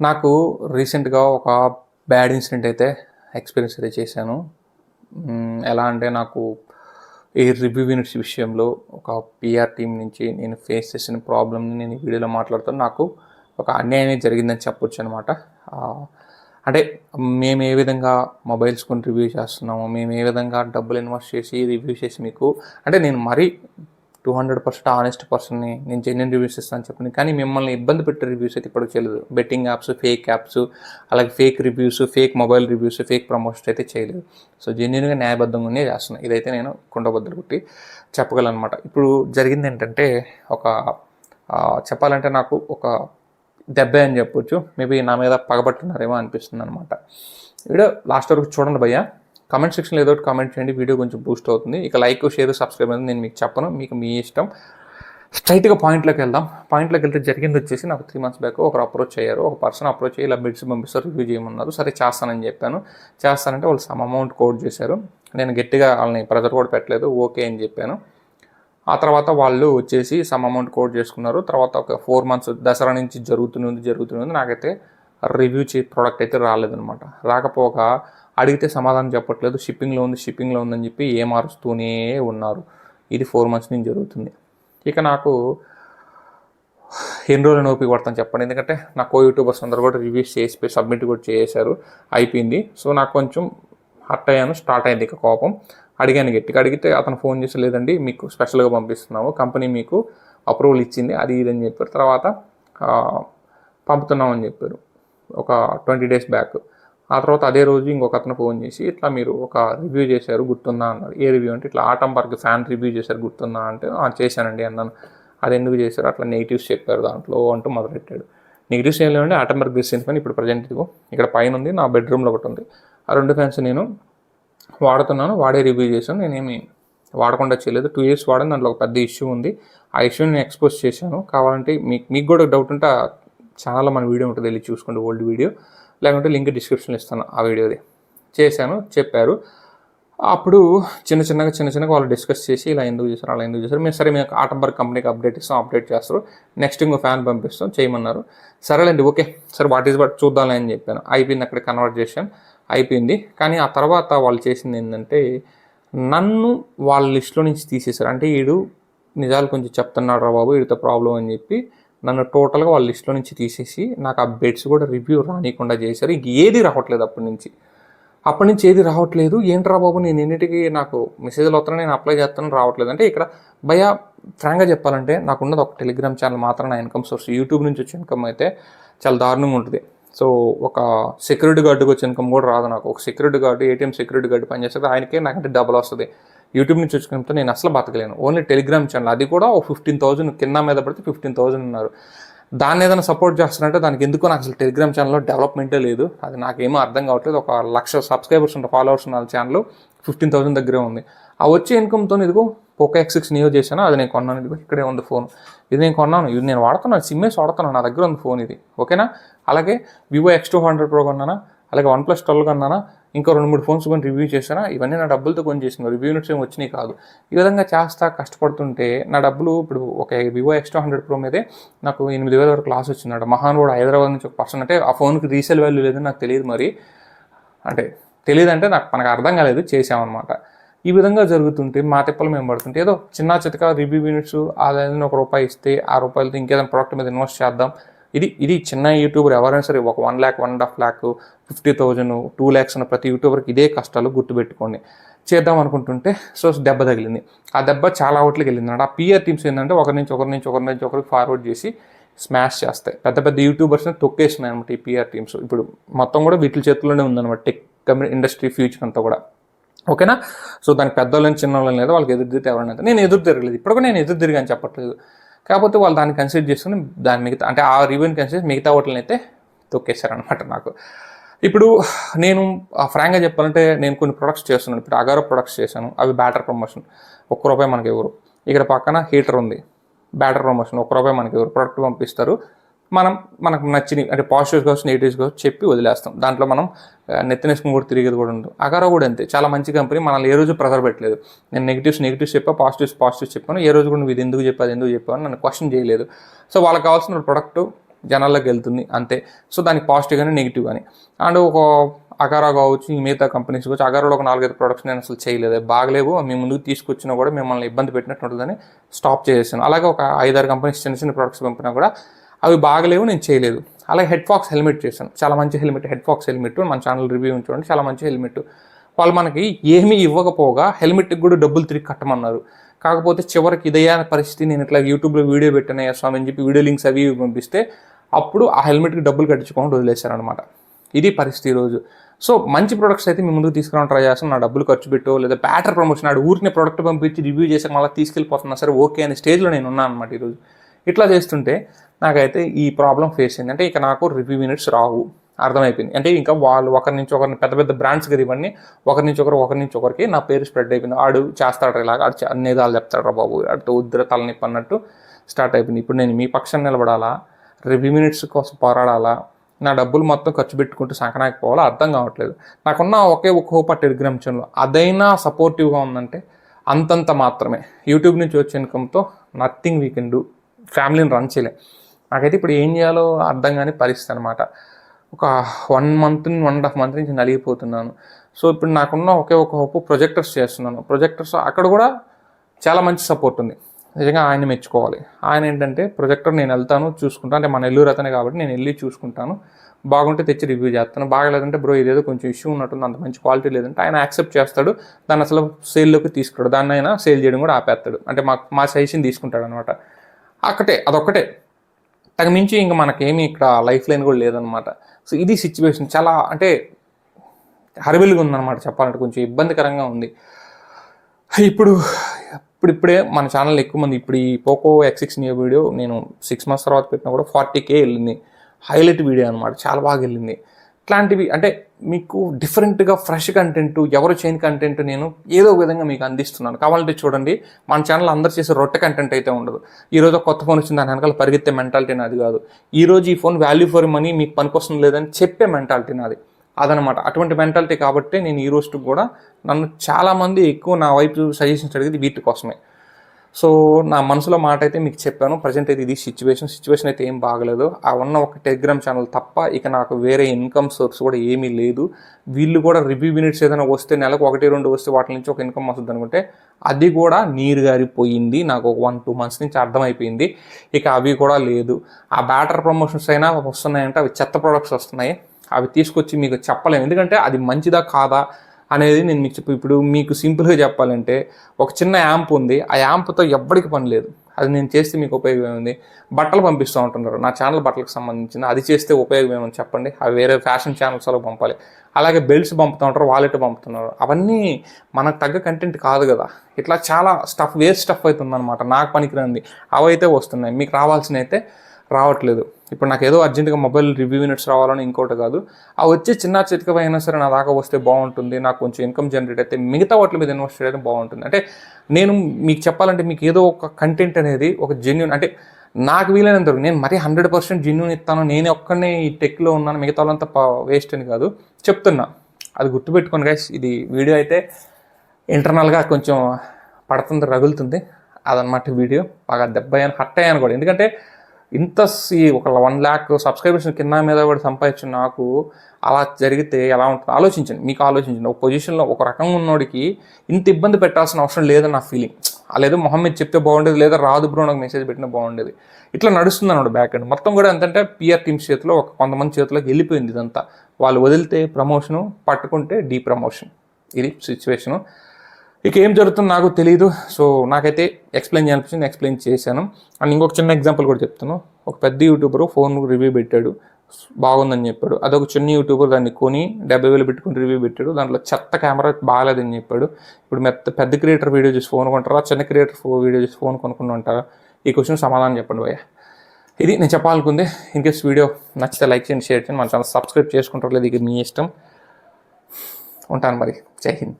నాకు రీసెంట్గా ఒక బ్యాడ్ ఇన్సిడెంట్ అయితే ఎక్స్పీరియన్స్ అయితే చేశాను. ఎలా అంటే నాకు ఈ రివ్యూ యూనిట్స్ విషయంలో ఒక పిఆర్ టీం నుంచి నేను ఫేస్ చేసిన ప్రాబ్లమ్ని నేను వీడియోలో మాట్లాడుతాను. నాకు ఒక అన్యాయం జరిగిందని చెప్పొచ్చు అనమాట అంటే మేము ఏ విధంగా మొబైల్స్ కొని రివ్యూ చేస్తున్నాము మేము ఏ విధంగా డబ్బులు ఇన్వెస్ట్ చేసి రివ్యూ చేసి మీకు అంటే నేను మరీ టూ హండ్రెడ్ పర్సెంట్ ఆనెస్ట్ పర్సన్ని నేను జెన్యున్ రివ్యూస్ ఇస్తాను చెప్పండి. కానీ మిమ్మల్ని ఇబ్బంది పెట్టే రివ్యూస్ అయితే ఇప్పుడు చేయలేదు. బెట్టింగ్ యాప్స్ ఫేక్ యాప్స్ అలాగే fake reviews fake mobile reviews fake promotions అయితే చేయలేదు. సో జెన్యున్గా న్యాయబద్ధంగానే చేస్తున్నాను ఇదైతే నేను కుండబద్దలు కొట్టి చెప్పగలను అనమాట ఇప్పుడు జరిగింది ఏంటంటే ఒక చెప్పాలంటే నాకు ఒక దెబ్బ అని చెప్పొచ్చు. మేబీ నా మీద పగబట్టున్నారేమో అనిపిస్తుంది అనమాట వీడియో లాస్ట్ వరకు చూడండి భయ్యా. కమెంట్ సెక్షన్లో ఏదో ఒకటి కామెంట్ చేయండి వీడియో కొంచెం బూస్ట్ అవుతుంది. ఇక లైక్ షేర్ సబ్స్క్రైబ్ అనేది నేను మీకు చెప్పను. మీకు మీ ఇష్టం. స్ట్రైట్గా పాయింట్లోకి వెళ్దాం. పాయింట్లోకి వెళ్తే జరిగింది వచ్చేసి నాకు త్రీ మంత్స్ బ్యాక్ ఒకరు అప్రోచ్ అయ్యారు. ఒక పర్సన్ అప్రోచ్ అయ్యి ఇలా బిడ్స్ పంపిస్తారు రివ్యూ చేయమన్నారు. సరే చేస్తానని చెప్పాను. చేస్తానంటే వాళ్ళు సమ్ అమౌంట్ కోడ్ చేశారు. నేను గట్టిగా వాళ్ళని ప్రెజర్ కూడా పెట్టలేదు. ఓకే అని చెప్పాను. ఆ తర్వాత వాళ్ళు వచ్చేసి సమ్ అమౌంట్ కోడ్ చేసుకున్నారు. తర్వాత ఒక ఫోర్ మంత్స్ దసరా నుంచి జరుగుతుంది జరుగుతుంది నాకైతే రివ్యూ చే ప్రోడక్ట్ అయితే రాలేదనమాట రాకపోగా అడిగితే సమాధానం చెప్పట్లేదు. షిప్పింగ్లో ఉంది షిప్పింగ్లో ఉందని చెప్పి ఏమారుస్తూనే ఉన్నారు. ఇది ఫోర్ మంత్స్ నుంచి జరుగుతుంది. ఇక నాకు ఎన్ని రోజులు ఓపిక పడతాను చెప్పండి. ఎందుకంటే నా కో యూట్యూబర్స్ అందరూ కూడా రివ్యూస్ చేసి సబ్మిట్ కూడా చేశారు. అయిపోయింది. సో నాకు కొంచెం హర్ట్ అయ్యాను. స్టార్ట్ అయింది ఇక కోపం. అడిగాను గట్టిగా. అడిగితే అతను ఫోన్ చేసి లేదండి మీకు స్పెషల్గా పంపిస్తున్నాము. కంపెనీ మీకు అప్రూవల్ ఇచ్చింది. అది ఇది అని చెప్పారు. తర్వాత పంపుతున్నామని చెప్పారు. ఒక ట్వంటీ డేస్ బ్యాక్. ఆ తర్వాత అదే రోజు ఇంకొక అతను ఫోన్ చేసి ఇట్లా మీరు ఒక రివ్యూ చేశారు గుర్తుందా? అన్నారు ఏ రివ్యూ అంటే ఇట్లా ఆటంబర్గ్ ఫ్యాన్ రివ్యూ చేశారు గుర్తుందా? అంటే చేశానండి అన్నాను. అది ఎందుకు చేశారు? అట్లా నెగిటివ్స్ చెప్పారు దాంట్లో అంటూ మొదలెట్టాడు. నెగిటివ్స్ ఏం లేవండి పార్క్ డిస్టెన్స్ పని ఇప్పుడు ప్రజెంట్ ఇదిగో ఇక్కడ పైన ఉంది నా బెడ్రూమ్లో ఒకటి ఉంది. ఆ రెండు ఫ్యాన్స్ నేను వాడుతున్నాను వాడే రివ్యూ చేశాను నేనేమి వాడకుండా చేయలేదు. టూ ఇయర్స్ వాడని దాంట్లో ఒక పెద్ద ఇష్యూ ఉంది. ఆ ఇష్యూని నేను ఎక్స్పోజ్ చేశాను. కావాలంటే మీకు మీకు కూడా డౌట్ ఉంటే ఛానల్లో మన వీడియో ఉంటుంది వెళ్ళి చూసుకోండి ఓల్డ్ వీడియో. లేకుంటే లింక్ డిస్క్రిప్షన్లో ఇస్తాను ఆ వీడియోది. చేశాను చెప్పారు. అప్పుడు చిన్న చిన్నగా చిన్న చిన్నగా వాళ్ళు డిస్కస్ చేసి ఇలా ఎందుకు చేశారు అలా ఎందుకు చేశారు. మేము సరే మేము ఆటంబర్గ్ కంపెనీకి అప్డేట్ ఇస్తాం అప్డేట్ చేస్తారు. నెక్స్ట్ ఇంకో ఫ్యాన్ పంపిస్తాం చేయమన్నారు. సరేలేండి ఓకే. సరే వాట్ ఈస్ వాట్ చూద్దాంలే అని చెప్పాను. అయిపోయింది అక్కడ కన్వర్ట్ చేశాను అయిపోయింది. కానీ ఆ తర్వాత వాళ్ళు చేసింది ఏంటంటే నన్ను వాళ్ళ లిస్ట్లో నుంచి తీసేశారు. అంటే వీడు నిజాలు కొంచెం చెప్తున్నాడు రా బాబు వీడితో ప్రాబ్లం అని చెప్పి నన్ను టోటల్గా వాళ్ళ లిస్ట్లో నుంచి తీసేసి నాకు ఆ బెడ్స్ కూడా రివ్యూ రానికుండా చేశారు. ఇంక ఏది రావట్లేదు అప్పటి నుంచి. అప్పటి నుంచి ఏది రావట్లేదు. ఏంట్రా బాబు నేను ఎన్నిటికి నాకు మెసేజ్లు వస్తున్నా నేను అప్లై చేస్తాను రావట్లేదు. అంటే ఇక్కడ భయ ఫ్రాంక్గా చెప్పాలంటే నాకున్నది ఒక టెలిగ్రామ్ ఛానల్ మాత్రం నా ఇన్కమ్ సోర్స్ యూట్యూబ్ నుంచి వచ్చే ఇన్కమ్ అయితే చాలా దారుణంగా ఉంటుంది. సో ఒక సెక్యూరిటీ గార్డుకి వచ్చే ఇన్కమ్ కూడా రాదు నాకు. ఒక security guard ATM security guard పనిచేస్తే ఆయనకే నాకంటే డబల్ వస్తుంది. యూట్యూబ్ నుంచి వచ్చినంత నేను అసలు బతకలేను. Only Telegram channel. అది కూడా ఒక ఫిఫ్టీన్ థౌసండ్ కింద మీద పడితే ఫిఫ్టీన్ థౌసండ్ ఉన్నారు దాన్ని ఏదైనా సపోర్ట్ చేస్తానంటే దానికి ఎందుకో నాకు అసలు టెలిగ్రామ్ ఛానల్లో డెవలప్మెంటే లేదు. అది నాకేమో అర్థం కావట్లేదు. ఒక లక్ష సబ్స్క్రైబర్స్ ఉన్న ఫాలోవర్స్ ఉన్న ఛానల్ ఫిఫ్టీన్ థౌసండ్ దగ్గరే ఉంది. ఆ వచ్చే ఇన్కమ్తో ఇదిగో పోకో ఎక్స్ సిక్స్ నియో చేశాను. అది నేను కొన్నాను. ఇదిగో ఇక్కడే ఉంది ఫోన్. ఇది నేను కొన్నాను. ఇది నేను వాడుతున్నాను. సిమ్మేసి వాడుతున్నాను. నా దగ్గర ఉంది ఫోన్ ఇది. ఓకేనా? అలాగే Vivo X two hundred Pro కొన్నానా? అలాగే వన్ ప్లస్ ట్వెల్వ్ కొన్నానా? ఇంకా రెండు మూడు ఫోన్స్ కొని రివ్యూ చేశానా? ఇవన్నీ నా డబ్బులతో కొని చేసిన రివ్యూ యూనిట్స్ ఏమి వచ్చినాయి కాదు. ఈ విధంగా చేస్తా కష్టపడుతుంటే నా డబ్బులు ఇప్పుడు ఒక వివో ఎక్స్ట్రా హండ్రెడ్ ప్రో మీదే నాకు ఎనిమిది వేల వరకు లాస్ వచ్చిందట. కూడా హైదరాబాద్ నుంచి ఒక పర్సన్ అంటే ఆ ఫోన్కి రీసేల్ వాల్యూ లేదని నాకు తెలియదు మరి. అంటే తెలియదు అంటే నాకు మనకు అర్థం కాలేదు చేసామన్నమాట ఈ విధంగా జరుగుతుంటే మా తిప్పలు మేము పడుతుంటే ఏదో చిన్న చితక రివ్యూ యూనిట్స్ అదేదైనా ఒక రూపాయి ఇస్తే ఆ రూపాయలతో ఇంకేదైనా ప్రోడక్ట్ మీద ఇన్వెస్ట్ చేద్దాం. ఇది ఇది చిన్న యూట్యూబర్ ఎవరైనా సరే ఒక one lakh one and half lakh fifty thousand two lakhs అన్న ప్రతి యూట్యూబర్కి ఇదే కష్టాలు గుర్తుపెట్టుకోండి. చేద్దాం అనుకుంటుంటే సో దెబ్బ తగిలింది. ఆ దెబ్బ చాలా ఓట్లకి వెళ్ళింది. ఆ పిఆర్ టీమ్స్ ఏంటంటే ఒకరి నుంచి ఒకరి నుంచి ఒకరి నుంచి ఒకరికి ఫార్వర్డ్ చేసి స్మాష్ చేస్తాయి. పెద్ద పెద్ద యూట్యూబర్స్ని తొక్కేసినాయి అనమాట ఈ పిఆర్ టీమ్స్ ఇప్పుడు మొత్తం కూడా వీటి చేతుల్లోనే ఉందన్నమాట టెక్ ఇండస్ట్రీ ఫ్యూచర్ అంతా కూడా. ఓకేనా? సో దానికి పెద్దవాళ్ళని చిన్నవాళ్ళని లేదా వాళ్ళకి ఎదురు తిరిగితే ఎవరైనా నేను ఎదురు తిరగలేదు. ఇప్పుడు కూడా నేను ఎదురు తిరిగాని చెప్పట్లేదు. కాకపోతే వాళ్ళు దాన్ని కన్సిడర్ చేసుకుని దాని మిగతా అంటే ఆ రివ్యూని కన్సిడర్ మిగతా వాటిని అయితే తొక్కేశారనమాట నాకు. ఇప్పుడు నేను ఫ్రాంక్గా చెప్పాలంటే నేను కొన్ని ప్రొడక్ట్స్ చేస్తున్నాను. ఇప్పుడు అగారో ప్రొడక్ట్స్ చేశాను. అవి బ్యాటర్ ప్రమోషన్ ఒక్క రూపాయి మనకి ఎవరు ఇక్కడ పక్కన హీటర్ ఉంది. బ్యాటర్ ప్రమోషన్ ఒక్క రూపాయి మనకి ఎవరు ప్రొడక్ట్ పంపిస్తారు. మనం మనకు నచ్చిన అంటే పాజిటివ్స్ కావచ్చు నెగిటివ్స్ కావచ్చు చెప్పి వదిలేస్తాం. దాంట్లో మనం ఆ, నెత్తినేసుకుని కూడా తిరిగేది కూడా ఉండదు. అగారో కూడా అంతే. చాలా మంచి కంపెనీ మనల్ని ఏ రోజు ప్రెజర్ పెట్టలేదు. నేను నెగిటివ్స్ నెగిటివ్స్ చెప్పా పాజిటివ్స్ పాజిటివ్స్ చెప్పాను. ఏ రోజు కూడా నువ్వు ఇది ఎందుకు చెప్పావు అది ఎందుకు చెప్పావు నన్ను క్వశ్చన్ చేయలేదు. సో వాళ్ళకి కావాల్సిన ప్రొడక్ట్ జనాల్లోకి వెళ్తుంది అంతే. సో దానికి పాజిటివ్ కానీ నెగిటివ్ కానీ అండ్ ఒక అగారా కావచ్చు ఈ మిగతా కంపెనీస్ కావచ్చు అగారాలో ఒక నాలుగైదు ప్రొడక్ట్స్ నేను అసలు చేయలేదు. బాగలేవు. మీ ముందుకు తీసుకొచ్చినా కూడా మిమ్మల్ని ఇబ్బంది పెట్టినట్టు ఉంటుందని స్టాప్ చేసేసాను. అలాగే ఒక ఐదారు కంపెనీస్ చిన్న చిన్న ప్రొడక్ట్స్ పంపినా కూడా అవి బాగలేవు నేను చేయలేదు. అలాగే హెడ్ ఫాక్స్ హెల్మెట్ చేశాను. చాలా మంచి హెల్మెట్ హెడ్ ఫాక్స్ హెల్మెట్. మన ఛానల్ రివ్యూ చూడండి చాలా మంచి హెల్మెట్. వాళ్ళు మనకి ఏమీ ఇవ్వకపోగా హెల్మెట్కి కూడా డబ్బులు తిరిగి కట్టమన్నారు. కాకపోతే చివరికి ఇదయ్యా పరిస్థితి నేను ఇట్లా యూట్యూబ్లో వీడియో పెట్టానయ్యా స్వామి అని చెప్పి వీడియో లింక్స్ అవి పంపిస్తే అప్పుడు ఆ హెల్మెట్కి డబ్బులు కట్టించుకోవడం వదిలేశారనమాట ఇది పరిస్థితి ఈరోజు సో మంచి ప్రొడక్ట్స్ అయితే మీ ముందుకు తీసుకురావడం ట్రై చేస్తాను. నా డబ్బులు ఖర్చు పెట్టో లేదా బ్యాటర్ ప్రమోషన్ ఆడు ఊరిని ప్రొడక్ట్ పంపించి రివ్యూ చేసాక మళ్ళీ తీసుకెళ్ళిపోతున్నా సరే ఓకే అనే స్టేజ్లో నేను ఉన్నాను అనమాట ఈరోజు ఇట్లా చేస్తుంటే నాకైతే ఈ ప్రాబ్లం ఫేస్ అయింది. అంటే ఇక నాకు రివ్యూ యూనిట్స్ రావు. అర్థమైపోయింది. అంటే ఇంకా వాళ్ళు ఒకరి నుంచి ఒకరిని పెద్ద పెద్ద బ్రాండ్స్ కదా ఇవన్నీ ఒకరి నుంచి ఒకరు ఒకరి నుంచి ఒకరికి నా పేరు స్ప్రెడ్ అయిపోయింది. ఆడు చేస్తాడు ఇలాగ ఆడు చే- చెప్తాడు రా బాబు. అటు ఉద్ర తలనిప్పి అన్నట్టు స్టార్ట్ అయిపోయింది. ఇప్పుడు నేను మీ పక్షం నిలబడాలా? రివ్యూ మినిట్స్ కోసం పోరాడాలా? నా డబ్బులు మొత్తం ఖర్చు పెట్టుకుంటూ సంకనాకపోవాలో అర్థం కావట్లేదు. నాకున్న ఒకే ఒక హోప్ ఆ టెలిగ్రామ్ ఛానల్ అదైనా సపోర్టివ్గా ఉందంటే అంతంత మాత్రమే. యూట్యూబ్ నుంచి వచ్చే ఇన్కమ్తో నథింగ్ వీ కెన్ డూ ఫ్యామిలీని రన్ చేయలేం. నాకైతే ఇప్పుడు ఏం చేయాలో అర్థం కాని పరిస్థితి అనమాట ఒక one month one and half month నుంచి నలిగిపోతున్నాను. సో ఇప్పుడు నాకున్న ఒకే ఒక హోప్ ప్రొజెక్టర్స్ చేస్తున్నాను. ప్రొజెక్టర్స్ అక్కడ కూడా చాలా మంచి సపోర్ట్ ఉంది. నిజంగా ఆయన మెచ్చుకోవాలి. ఆయన ఏంటంటే ప్రొజెక్టర్ నేను వెళ్తాను చూసుకుంటాను. అంటే మన నెల్లూరు అతనే కాబట్టి నేను వెళ్ళి చూసుకుంటాను. బాగుంటే తెచ్చి రివ్యూ చేస్తాను. బాగలేదంటే బ్రో ఇదేదో కొంచెం ఇష్యూ ఉన్నట్టుంది. అంత మంచి క్వాలిటీ లేదంటే ఆయన యాక్సెప్ట్ చేస్తాడు. దాన్ని అసలు సేల్లోకి తీసుకురాడు. దాన్ని అయినా సేల్ చేయడం కూడా ఆపేస్తాడు. అంటే మా మా సజెషన్ తీసుకుంటాడు అనమాట అక్కటే అదొక్కటే. తగ్గ మించి ఇంకా మనకేమీ ఇక్కడ లైఫ్ లైన్ కూడా లేదనమాట సో ఇది సిచ్యువేషన్ చాలా అంటే హరిబిల్గా ఉందన్నమాట చెప్పాలంటే కొంచెం ఇబ్బందికరంగా ఉంది. ఇప్పుడు ఇప్పుడిప్పుడే మన ఛానల్ ఎక్కువ మంది ఇప్పుడు ఈ Poco X six Neo video నేను సిక్స్ మంత్స్ తర్వాత పెట్టినా కూడా ఫార్టీ కే వెళ్ళింది. హైలైట్ వీడియో అనమాట చాలా బాగా వెళ్ళింది. ఇట్లాంటివి అంటే మీకు డిఫరెంట్గా ఫ్రెష్ కంటెంట్ ఎవరు చేయని కంటెంట్ నేను ఏదో ఒక విధంగా మీకు అందిస్తున్నాను. కావాలంటే చూడండి మన ఛానల్ అందరు చేసే రొట్టె కంటెంట్ అయితే ఉండదు. ఈ రోజు కొత్త ఫోన్ వచ్చింది దాని వెనకాల పరిగెత్తే మెంటాలిటీ నాది కాదు. ఈరోజు ఈ ఫోన్ వాల్యూ ఫర్ మనీ మీకు పనికొస్తుంది లేదని చెప్పే మెంటాలిటీ నాది. అదనమాట. అటువంటి మెంటాలిటీ కాబట్టి నేను ఈ రోజు కూడా నన్ను చాలామంది ఎక్కువ నా వైపు సజెషన్స్ అడిగేది వీటి కోసమే. సో నా మనసులో మాట అయితే మీకు చెప్పాను. ప్రజెంట్ అయితే ఇది సిచ్యువేషన్ సిచ్యువేషన్ అయితే ఏం బాగలేదు. ఆ ఉన్న ఒక టెలిగ్రామ్ ఛానల్ తప్ప ఇక నాకు వేరే ఇన్కమ్ సోర్స్ కూడా ఏమీ లేదు. వీళ్ళు కూడా రివ్యూ యూనిట్స్ ఏదైనా వస్తే నెలకు ఒకటి రెండు వస్తే వాటి నుంచి ఒక ఇన్కమ్ వస్తుంది అనుకుంటే అది కూడా నీరు గారిపోయింది. నాకు ఒక వన్ టూ మంత్స్ నుంచి అర్థమైపోయింది. ఇక అవి కూడా లేదు. ఆ బ్యాటర్ ప్రమోషన్స్ అయినా వస్తున్నాయంటే అవి చెత్త ప్రొడక్ట్స్ వస్తున్నాయి. అవి తీసుకొచ్చి మీకు చెప్పలేము. ఎందుకంటే అది మంచిదా కాదా? అనేది నేను మీకు చెప్పు. ఇప్పుడు మీకు సింపుల్గా చెప్పాలంటే ఒక చిన్న యాంప్ ఉంది. ఆ యాంప్తో ఎవ్వడికి పని లేదు. అది నేను చేస్తే మీకు ఉపయోగం ఏముంది బట్టలు పంపిస్తూ ఉంటున్నారు. నా ఛానల్ బట్టలకు సంబంధించిన అది చేస్తే ఉపయోగం ఏమని చెప్పండి? అవి వేరే ఫ్యాషన్ ఛానల్స్ వాళ్ళకి పంపాలి. అలాగే బెల్ట్స్ పంపుతూ ఉంటారు వాలెట్ పంపుతున్నారు. అవన్నీ మనకు తగ్గ కంటెంట్ కాదు కదా. ఇట్లా చాలా స్టఫ్ వేస్ట్ స్టఫ్ అవుతుందన్నమాట నాకు పనికిరంది అవైతే వస్తున్నాయి. మీకు రావాల్సిన అయితే రావట్లేదు. ఇప్పుడు నాకు ఏదో అర్జెంటుగా మొబైల్ రివ్యూ యూనిట్స్ రావాలని ఇంకోటి కాదు. ఆ వచ్చే చిన్న చితక అయినా సరే నా దాకా వస్తే బాగుంటుంది. నాకు కొంచెం ఇన్కమ్ జనరేట్ అయితే మిగతా వాటి మీద ఇన్వెస్ట్ చేయడం బాగుంటుంది. అంటే నేను మీకు చెప్పాలంటే మీకు ఏదో ఒక కంటెంట్ అనేది ఒక జెన్యున్ అంటే నాకు వీలైనంత నేను మరీ హండ్రెడ్ పర్సెంట్ జెన్యున్ ఇస్తాను. నేను ఒక్కనే ఈ టెక్లో ఉన్నాను. మిగతా వాళ్ళంతా వేస్ట్ అని కాదు. చెప్తున్నా. అది గుర్తుపెట్టుకోండి గైస్ ఇది వీడియో అయితే ఇంటర్నల్గా కొంచెం పడుతుంది రగులుతుంది. అదనమాట వీడియో. బాగా దెబ్బ అయ్యాను హట్ అయ్యాను కూడా. ఎందుకంటే ఇంత సి- ఒక వన్ ల్యాక్ సబ్స్క్రైబర్స్ కింద మీద కూడా సంపాదించిన నాకు అలా జరిగితే ఎలా ఉంటుంది ఆలోచించండి. మీకు ఆలోచించండి. ఒక పొజిషన్లో ఒక రకంగా ఉన్నోడికి ఇంత ఇబ్బంది పెట్టాల్సిన అవసరం లేదని నా ఫీలింగ్ లేదు మొహమ్మద్ చెప్తే బాగుండేది లేదా రాదు బ్రో నాకు మెసేజ్ పెట్టినా బాగుండేది. ఇట్లా నడుస్తుంది అన్నాడు బ్యాక్ ఎండ్ మొత్తం కూడా ఎంతంటే పిఆర్ టీమ్స్ చేతిలో ఒక కొంతమంది చేతిలోకి వెళ్ళిపోయింది ఇదంతా. వాళ్ళు వదిలితే ప్రమోషను పట్టుకుంటే డీ ప్రమోషన్ ఇది సిచ్యువేషను ఇక ఏం జరుగుతుందో నాకు తెలియదు సో నాకైతే ఎక్స్ప్లెయిన్ చేయాలనిపించింది ఎక్స్ప్లెయిన్ చేశాను. అండ్ ఇంకొక చిన్న ఎగ్జాంపుల్ కూడా చెప్తాను ఒక పెద్ద యూట్యూబర్ ఫోన్ రివ్యూ పెట్టాడు. బాగుందని చెప్పాడు. అదొక చిన్న యూట్యూబర్ దాన్ని కొని డెబ్బై వేలు పెట్టుకుని రివ్యూ పెట్టాడు. దాంట్లో చెత్త కెమెరా బాగాలేదని చెప్పాడు. ఇప్పుడు మెత్త పెద్ద క్రియేటర్ వీడియో చూసి ఫోన్ కొంటారా? చిన్న క్రియేటర్ వీడియో చూసి ఫోన్ కొనుక్కుని ఉంటారా ఈ క్వశ్చన్ సమాధానం చెప్పండి భయ్య. ఇది నేను చెప్పాలనుకుంది. ఇన్కేస్ వీడియో నచ్చితే లైక్ చేయండి షేర్ చేయండి. మన ఛానల్ సబ్స్క్రైబ్ చేసుకుంటారు లేదు ఇక మీ ఇష్టం. ఉంటాను మరి. జై హింద్.